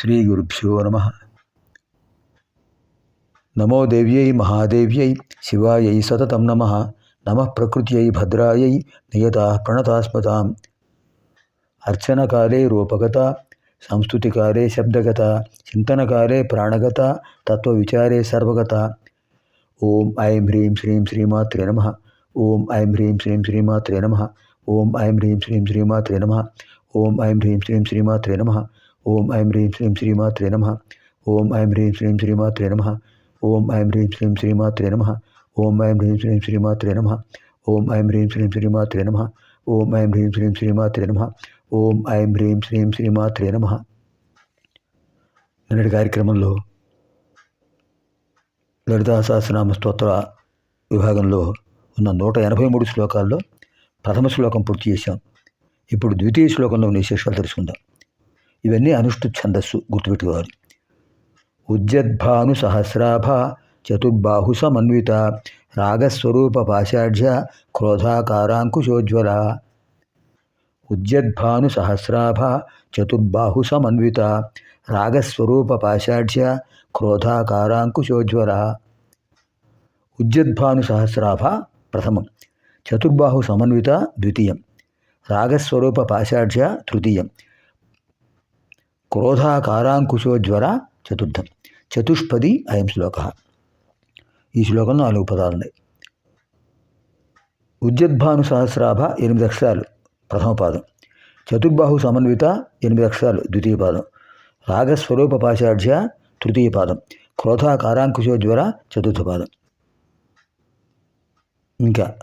श्री गुरुभ्यो नम। नमो देव्य महादेव्य, शिवाय सतत नम। नम प्रकृत भद्राय, नियता प्रणतास्पता अर्चन काले रूपगता संस्तुति काले शब्दगता चिंतन काले प्राणगता, तत्त्वविचारे सर्वगता। ओम ऐं ह्रीं श्रीं श्रीमात्रे नम। ॐ ऐं ह्रीं श्रीं श्रीमात्रे नम। ॐ ऐं ह्रीं श्रीं श्रीमात्रे नम। ॐ ऐं ह्रीं श्रीं श्रीमात्रे नमः। ఓం ఐం హ్రీం శ్రీం శ్రీమాత్రే నమ. ఓం ఐం హ్రీం శ్రీం శ్రీమాత్రే నమ. ఓం ఐం హ్రీం శ్రీం శ్రీమాత్రే నమ. ఓం ఐం హ్రీం శ్రీం శ్రీమాత్రే నమ. ఓం ఐం హ్రీం శ్రీం శ్రీమాత్రే నమ. ఓం ఐం హ్రీం శ్రీం శ్రీమాత్రే నమ. ఓం ఐం హ్రీం శ్రీం శ్రీమాత్రే నమ. నిన్నటి కార్యక్రమంలో లలితా సహస్రనామ స్తోత్ర విభాగంలో ఉన్న నూట ఎనభై మూడు శ్లోకాల్లో ప్రథమ శ్లోకం పూర్తి చేశాం. ఇప్పుడు ద్వితీయ శ్లోకంలో ఉన్న విశేషాలు తెలుసుకుందాం. ఇవన్నీ అనుష్ఠు ఛందస్సు గుర్తుపెట్టుకోవాలి. ఉజ్జద్భాను సహస్రాభ చతుర్బాహు సమన్విత రాగస్వరూప పాశాఢ్య క్రోధాకారాంకుశోజ్వల. ఉజ్జద్భాను సహస్రాభ చతుర్బాహు సమన్విత రాగస్వరూప పాశాఢ్య క్రోధాకారాంకుశోజ్వల. ఉజ్జద్భాను సహస్రాభ ప్రథమం చతుర్బాహు సమన్విత ద్వితీయం రాగస్వరూప పాశాఢ్య తృతీయం క్రోధాకారాంకుశోజ్వర చతుర్థం. చతుష్పది అయం శ్లోక. ఈ శ్లోకంలో నాలుగు పదాలు ఉన్నాయి. ఉద్యద్భాను సహస్రాభ ఎనిమిది అక్షరాలు ప్రథమ పాదం. చతుర్బాహు సమన్విత ఎనిమిది అక్షరాలు ద్వితీయ పాదం. రాగస్వరూప పాశాఢ్య తృతీయ పాదం. క్రోధాకారాంకుశోజ్వర చతుర్థ పాదం. ఇంకా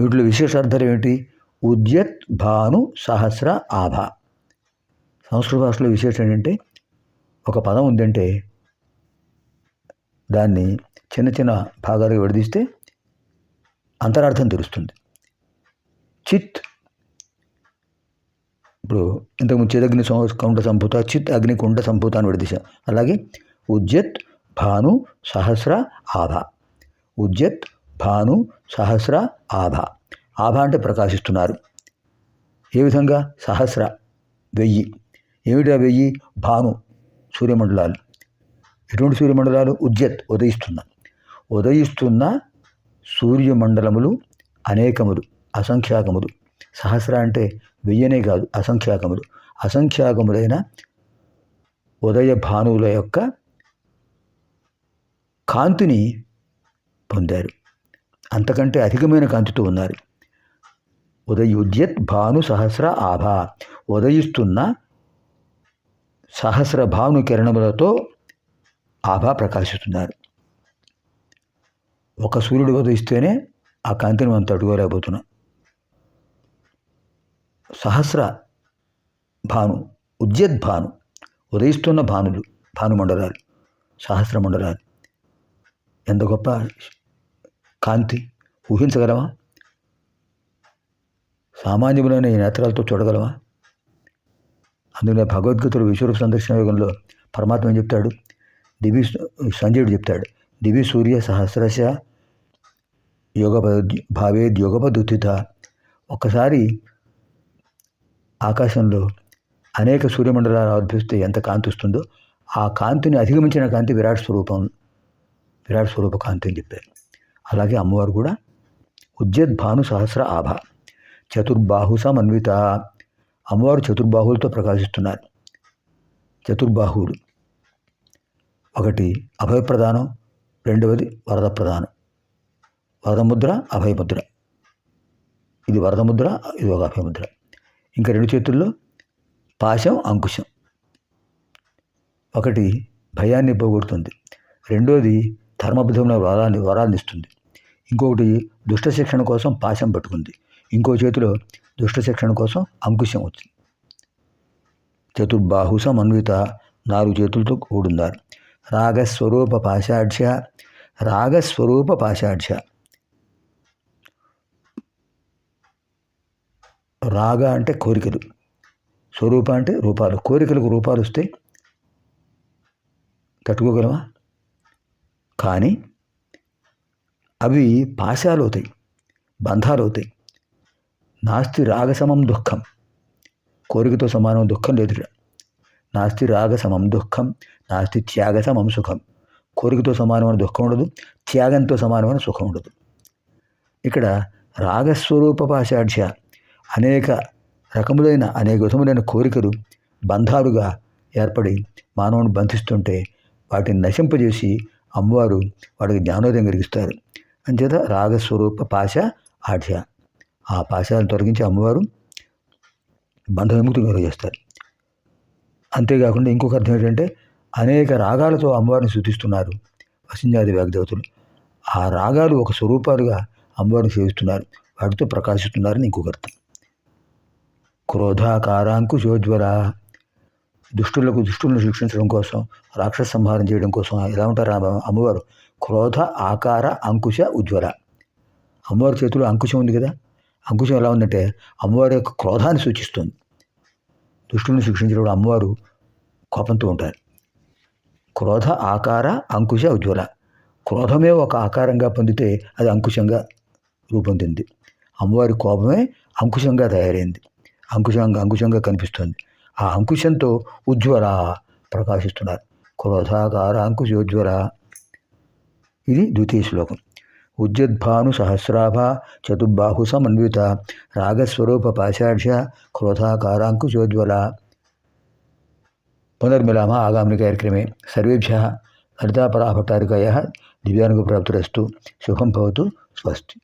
వీటిలో విశేషార్థం ఏమిటి? ఉద్యత్ భాను సహస్ర ఆభ. సంస్కృత భాషలో విశేషం ఏంటంటే ఒక పదం ఉందంటే దాన్ని చిన్న చిన్న భాగాలుగా విడదీస్తే అంతరార్థం తెలుస్తుంది. చిత్ ఇప్పుడు ఇంతకుముందు చిదగ్ని కుండ సంభూత చిత్ అగ్ని కుండ సంభూత అని విడదీశాం. అలాగే ఉజ్జత్ భాను సహస్ర ఆభ. ఉజ్జత్ భాను సహస్ర ఆభ. ఆభ అంటే ప్రకాశిస్తున్నారు. ఏ విధంగా? సహస్ర వెయ్యి. ఏమిటా వెయ్యి? భాను సూర్యమండలాలు. ఎటువంటి సూర్యమండలాలు? ఉద్యత్ ఉదయిస్తున్న. ఉదయిస్తున్న సూర్యమండలములు అనేకములు అసంఖ్యాకములు. సహస్ర అంటే వెయ్యనే కాదు అసంఖ్యాకములు. అసంఖ్యాకములైన ఉదయ భానువుల యొక్క కాంతిని పొందారు. అంతకంటే అధికమైన కాంతితో ఉన్నారు. ఉదయుద్యత్ భాను సహస్ర ఆభా. ఉదయిస్తున్న సహస్ర భాను కిరణములతో ఆభా ప్రకాశిస్తున్నారు. ఒక సూర్యుడు ఉదయిస్తేనే ఆ కాంతిని మనం తట్టుకోలేకపోతున్నాం. సహస్ర భాను ఉద్యత్ భాను ఉదయిస్తున్న భానులు భానుమండలాలు సహస్ర మండలాలు. ఎంత గొప్ప కాంతి ఊహించగలమా సామాన్యములైన ఈ నేత్రాలతో చూడగలమా అందుకనే భగవద్గీతలు విశ్వరూప సందర్శన యోగంలో పరమాత్మ ఏం చెప్తాడు? దివి సంజయుడు చెప్తాడు. దివి సూర్య సహస్రశ యోగ భావేద్ యోగ ఒక్కసారి ఆకాశంలో అనేక సూర్యమండలాలు ఆర్భిస్తే ఎంత కాంతి వస్తుందో ఆ కాంతిని అధిగమించిన కాంతి విరాట్ స్వరూపం విరాట్ స్వరూప కాంతి అని చెప్పారు. అలాగే అమ్మవారు కూడా ఉజ్జత్ భాను సహస్ర ఆభ. చతుర్బాహు సమన్విత. అమ్మవారు చతుర్బాహులతో ప్రకాశిస్తున్నారు. చతుర్బాహువులు. ఒకటి అభయప్రదానం రెండవది వరద ప్రధానం వరదముద్ర అభయముద్ర. ఇది వరదముద్ర ఇది ఒక అభయముద్ర. ఇంకా రెండు చేతుల్లో పాశం అంకుశం. ఒకటి భయాన్ని పోగొడుతుంది. రెండోది ధర్మబద్ధమైన వరాన్ని వరాన్ని ఇస్తుంది. ఇంకొకటి దుష్ట శిక్షణ కోసం పాశం పట్టుకుంది. ఇంకో చేతిలో దుష్ట శిక్షణ కోసం అంకుశం వచ్చింది. చతుర్బాహు సమన్విత నాలుగు చేతులతో కూడున్నారు రాగస్వరూప పాశాఢ్య రాగస్వరూప పాశాఢ్య. రాగ అంటే కోరికలు. స్వరూప అంటే రూపాలు. కోరికలకు రూపాలు వస్తే తట్టుకోగలమా? కానీ అవి పాశాలు అవుతాయి బంధాలు అవుతాయి. నాస్తి రాగసమం దుఃఖం. కోరికతో సమానం దుఃఖం లేదు నాస్తి రాగసమం దుఃఖం నాస్తి త్యాగసమం సుఖం. కోరికతో సమానమైన దుఃఖం ఉండదు త్యాగంతో సమానమైన సుఖం ఉండదు. ఇక్కడ రాగస్వరూప పాశాఢ్య అనేక రకములైన అనేక విధములైన కోరికలు బంధాలుగా ఏర్పడి మానవుని బంధిస్తుంటే వాటిని నశింపజేసి అమ్మవారు వాడికి జ్ఞానోదయం కలిగిస్తారు. అంచేత రాగస్వరూప పాశ ఆఢ్య ఆ పాశాలను తొలగించి అమ్మవారు బంధ విముక్తి కలుగజేస్తారు అంతేకాకుండా ఇంకొక అర్థం ఏంటంటే అనేక రాగాలతో అమ్మవారిని శుద్ధిస్తున్నారు వసింజాది వాగ్దేవతలు. ఆ రాగాలు ఒక స్వరూపాలుగా అమ్మవారిని సేవిస్తున్నారు వాటితో ప్రకాశిస్తున్నారని ఇంకొక అర్థం. క్రోధాకారాంకుశోజ్వల దుష్టులకు దుష్టులను శిక్షించడం కోసం రాక్షస సంహారం చేయడం కోసం ఎలా ఉంటారు అమ్మవారు? క్రోధ ఆకార అంకుశ ఉజ్వల. అమ్మవారి చేతిలో అంకుశం ఉంది కదా? అంకుశం ఎలా ఉందంటే అమ్మవారి యొక్క క్రోధాన్ని సూచిస్తుంది. దుష్టులను శిక్షించినప్పుడు అమ్మవారు కోపంతో ఉంటారు. క్రోధ ఆకార అంకుశ ఉజ్వల. క్రోధమే ఒక ఆకారంగా పొందితే అది అంకుశంగా రూపొందింది. అమ్మవారి కోపమే అంకుశంగా తయారైంది. అంకుశంగా అంకుశంగా కనిపిస్తుంది. ఆ అంకుశంతో ఉజ్వల ప్రకాశిస్తున్నారు. క్రోధాకార అంకుశోజ్వల ఇది ద్వితీయ శ్లోకం. ఉజ్జద్భాను సహస్రాభ చతుర్బాహు సమన్విత రాగస్వరూప పాశాఢ్య క్రోధాకారాంకుశోజ్వల. పునర్మిలామ ఆగామిని కార్యక్రమే సర్వేభ్య లలితాపరాభట్టారికాయ దివ్యానుగప్రాప్తిరస్తు శుభం భవతు. స్వస్తి.